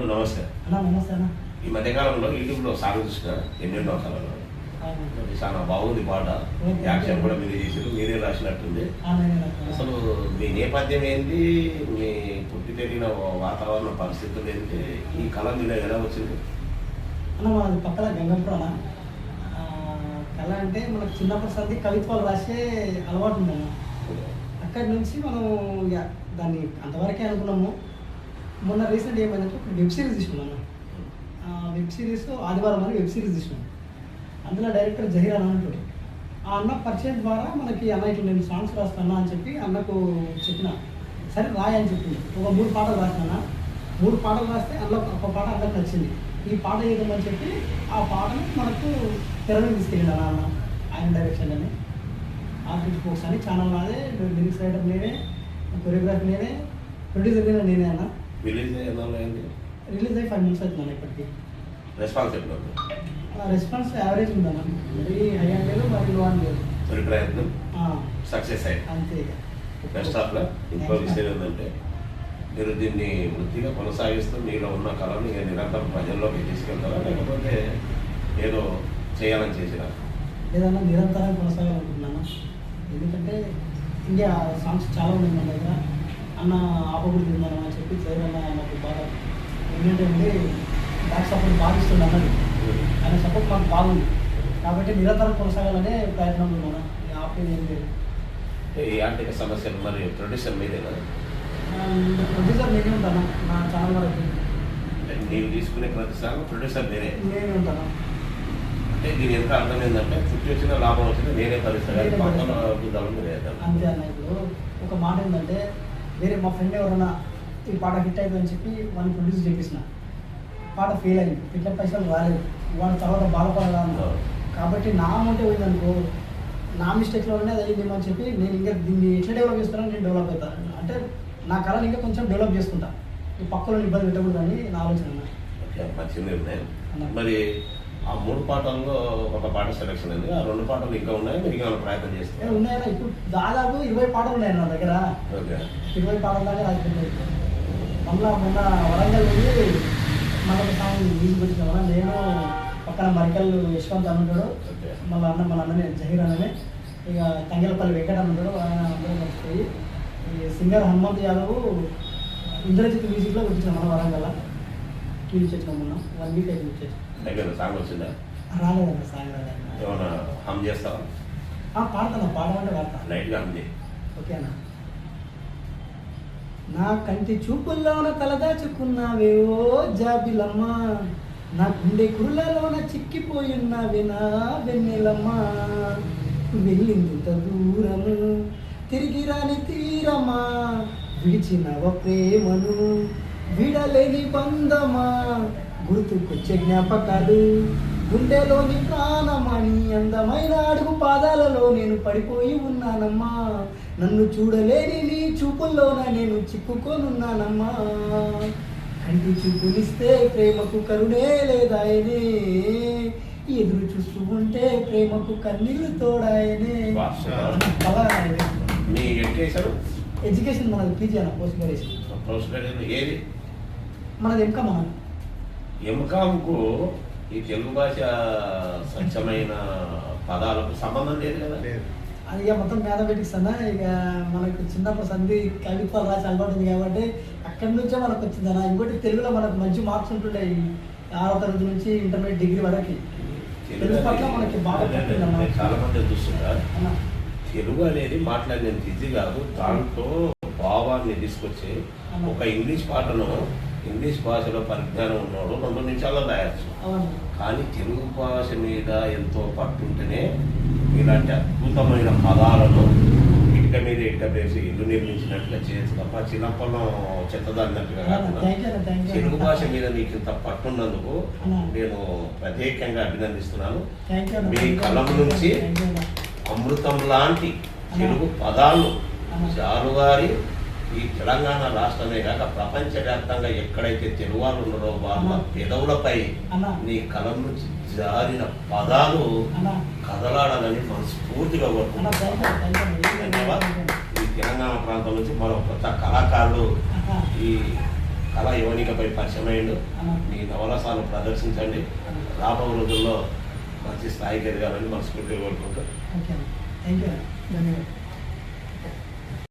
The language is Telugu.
తమ్ముడు నమస్తే. అన్న నమస్తే అన్న. ఈ మధ్యకాలంలో యూట్యూబ్లో సాగు చూసిన ఎన్నెన్నో అవును. అది చాలా బాగుంది పాట. యాక్షన్ కూడా మీరు చేసారు మీరే రాసినట్టుంది. అసలు మీ నేపథ్యం ఏంటి? మీ పుట్టి పెరిగిన వాతావరణ పరిస్థితులు ఏంటి? ఈ కళ మీద ఎలా వచ్చింది? అన్న మాది పక్కన గంగపురం కళ అంటే మనకు చిన్నప్పటి సంది కవిత్వాలు రాసే అలవాటు ఉందన్న. అక్కడి నుంచి మనం దాన్ని అంతవరకే అనుకున్నాము. మొన్న రీసెంట్ ఏమైందంటే వెబ్ సిరీస్ తీసుకున్నాను ఆ వెబ్ సిరీస్ ఆదివారం అని వెబ్ సిరీస్ తీసుకున్నాను అందులో డైరెక్టర్ జహీర్ అన్న అంటాడు. ఆ అన్న పరిచయం ద్వారా మనకి అన్న ఇట్లా నేను సాంగ్స్ రాస్తాను అని చెప్పి అన్నకు చెప్పిన. సరే రాయ అని చెప్పింది ఒక మూడు పాటలు రాసినా మూడు పాటలు రాస్తే అందులో ఒక పాట అందరికి నచ్చింది. ఈ పాట వేద్దామని చెప్పి ఆ పాటను మనకు తెరని తీసుకెళ్ళాను అన్న ఆయన డైరెక్షన్ అని ఆర్టిస్ట్ ఫోక్స్ అని ఛానల్ నాదే లిరిక్స్ రైటర్ నేనే కొరియోగ్రాఫీ నేనే ప్రొడ్యూసర్ నేనే నేనే అన్న. విలేజ్ ఎలా అయింది రిలీజ్ అయ్యి ఫైవ్ మంత్స్ అవుతుంది ఇప్పటికి. రెస్పాన్స్ ఎట్లా ఉంది? రెస్పాన్స్ యావరేజ్ ఉందన్న మరీ? హై లేదు మరి లో లేదు. తొలి ప్రయత్నం? ఆ, సక్సెస్ అయ్యింది అంతే బెస్ట్ ఆఫ్ లా ఇంకో విషయం ఏంటంటే మీరు దీన్ని వృత్తిగా కొనసాగిస్తూ మీలో ఉన్న కళను ఇక నిరంతరం ప్రజల్లోకి తీసుకెళ్తారా? లేకపోతే ఏదో చేయాలని చేసినా ఏదన్నా నిరంతరం కొనసాగాలనుకుంటున్నాను? ఎందుకంటే ఇంకా సాంగ్స్ చాలా ఉన్నాయి మన దగ్గర. అన్న ఆపకూడదు మనం అని చెప్పి చేయడం నాకు బాగా ఏంటంటే బ్యాక్ సపోర్ట్ బాగా ఇస్తుంది అన్నది. ఆయన సపోర్ట్ మాకు బాగుంది. కాబట్టి నిరంతరం కొనసాగాలనే ప్రయత్నంలో ఉన్నాను ఇక ఆపేది ఏం లేదు ఈ ఆర్థిక సమస్యలు మరి ప్రొడ్యూసర్ మీదేనా ప్రొడ్యూసర్ నేనే ఉంటాను? నా ఛానల్ వరకు. నీవు తీసుకునే ప్రతి సాంగ్ ప్రొడ్యూసర్ నేనే. నేనే ఉంటాను? అంటే దీని ఎంత అర్థం ఏంటంటే చుట్టూ వచ్చిన లాభం వచ్చింది నేనే నేనే మీరే అంతే అన్న ఇప్పుడు. ఒక మాట ఏంటంటే వేరే మా ఫ్రెండ్ ఎవరైనా ఈ పాట హిట్ అయిందని చెప్పి వాడిని ప్రొడ్యూస్ చేపించిన పాట ఫెయిల్ అయింది. ఇట్లా పైసలు రాలేదు. వాడి తర్వాత బాధపడాలా. కాబట్టి నా అమౌంటే పోయిందనుకో నా మిస్టేక్లో అది అయిందేమో అని చెప్పి నేను ఇంకా దీన్ని ఎట్లా డెవలప్ చేస్తానో నేను డెవలప్ అవుతాను అంటే నా కళని ఇంకా కొంచెం డెవలప్ చేసుకుంటా. ఈ పక్కలో ఇబ్బంది పెట్టకూడదు అని నా ఆలోచన మంచి నిర్ణయం. మరి ఆ మూడు పాటల్లో ఒక పాట సెలెక్షన్ అయింది. ఆ రెండు పాటలు ఇంకా ఉన్నాయి. మీరు ఇంకా ఏమైనా ప్రయత్నం ఏ, చేస్తారు ఉన్నాయన్న ఇప్పుడు దాదాపు ఇరవై పాటలు ఉన్నాయి నా దగ్గర. ఓకే. ఇరవై పాటల దాకా రాసిపోయింది మళ్ళా మొన్న వరంగల్ వెళ్ళి మళ్ళీ ఒక సాంగ్ మ్యూజిక్ వచ్చిన నేను పక్కన మరికల్ యశ్వంత్ అని ఉంటాడు. మళ్ళీ అన్న మన అన్ననే జహీర్ అన్ననే. ఇక తంగెలపల్లి వెంకట అని ఉంటాడు. ఆయన అందరూ ఈ సింగర్ హనుమంత్ యాదవ్ ఇంద్రజిత్ మ్యూజిక్లో వచ్చిన మన వరంగల్ మొన్న. వన్ వీక్ అయితే వచ్చేసి దగ్గర సాంగ్ వచ్చిందా? రాలేదన్న సాంగ్ రాలేదు ఏమైనా హమ్ చేస్తావా? ఆ, పాడతాను. పాడమంటే పాడతా. లైట్గా హమ్ చేయి. ఓకేనా నా కంటి చూపుల్లోన తలదాచుకున్నావే ఓ జాబిలమ్మ. నా గుండె కురులలోన చిక్కిపోయున్నావే నా వెన్నెలమ్మ. వెళ్ళిందింత దూరము తిరిగి రాని తీరమా విడిచినవ ప్రేమను విడలేని బంధమా? గుర్తుకొచ్చే జ్ఞాపకాలు. గుండెలోని ప్రాణమని అందమైన అడుగు పాదాలలో నేను పడిపోయి ఉన్నానమ్మా. నన్ను చూడలేని నీ చూపుల్లోన నేను చిక్కుకొనున్నానమ్మా. కంటి చూపునిస్తే ప్రేమకు కరుణే లేదాయనే ఎదురు చూస్తూ ఉంటే ప్రేమకు కన్నీళ్ళు తోడాయనే? ఎడ్యుకేషన్? మనది పీజీ అన్న పోస్ట్ గ్రాడ్యుయేషన్. ప్రొఫెషనల్ ఏది? మనది ఇంకా మనం ఎంకామ్కు ఈ తెలుగు భాష స్వచ్ఛమైన పదాలకు సంబంధం లేదు కదా? అది ఇక మొత్తం మ్యాథమెటిక్స్ అన్న ఇక మనకు చిన్నప్పటి సంధి కవిత్వాలు రాసి అలవాటు ఉంది కాబట్టి అక్కడి నుంచే మనకు వచ్చింది. అన్న ఇంకోటి తెలుగులో మనకు మంచి మార్క్స్ ఉంటుండే ఆరో తరగతి నుంచి ఇంటర్మీడియట్ డిగ్రీ వరకు. తెలుగు పట్ల మనకి బాగా. చాలా మంది చూస్తున్నారు తెలుగు అనేది మాట్లాడినంత ఇది కాదు. దాంట్లో భావాన్ని తీసుకొచ్చి ఒక ఇంగ్లీష్ పాటను ఇంగ్లీష్ భాషలో పరిజ్ఞానం ఉన్నవాడు రెండు నిమిషాల్లో రాయొచ్చు కానీ తెలుగు భాష మీద ఎంతో పట్టుంటేనే ఇలాంటి అద్భుతమైన పదాలను ఇటుక మీద ఇటుక వేసి ఇల్లు నిర్మించినట్లుగా చేయొచ్చు తప్ప చిన్నప్పలో చెత్తదన్నట్టుగా కాకుండా తెలుగు భాష మీద నీకు ఇంత పట్టున్నందుకు. నేను ప్రత్యేకంగా అభినందిస్తున్నాను. మీ కలం నుంచి అమృతం లాంటి తెలుగు పదాలు అన్న. ఈ తెలంగాణ రాష్ట్రమే కాక ప్రపంచవ్యాప్తంగా ఎక్కడైతే తెలుగువారు ఉన్నారో వాళ్ళ. పెదవులపై. నీ కలం నుంచి జారిన పదాలు కదలాడాలని మనస్ఫూర్తిగా కోరుకుంటున్నాను ధన్యవాదాలు ఈ తెలంగాణ ప్రాంతం నుంచి మరో కొత్త కళాకారులు అన్న. ఈ కళా యువనికపై పరిచయం అయ్యిండు. అన్న. మీ నవరసాలు ప్రదర్శించండి. రాబో రోజుల్లో మంచి స్థాయికి ఎదగాలని మనస్ఫూర్తిగా కోరుకుంటూ ఓకే అన్న. థ్యాంక్ యూ అన్న. ధన్యవాదాలు.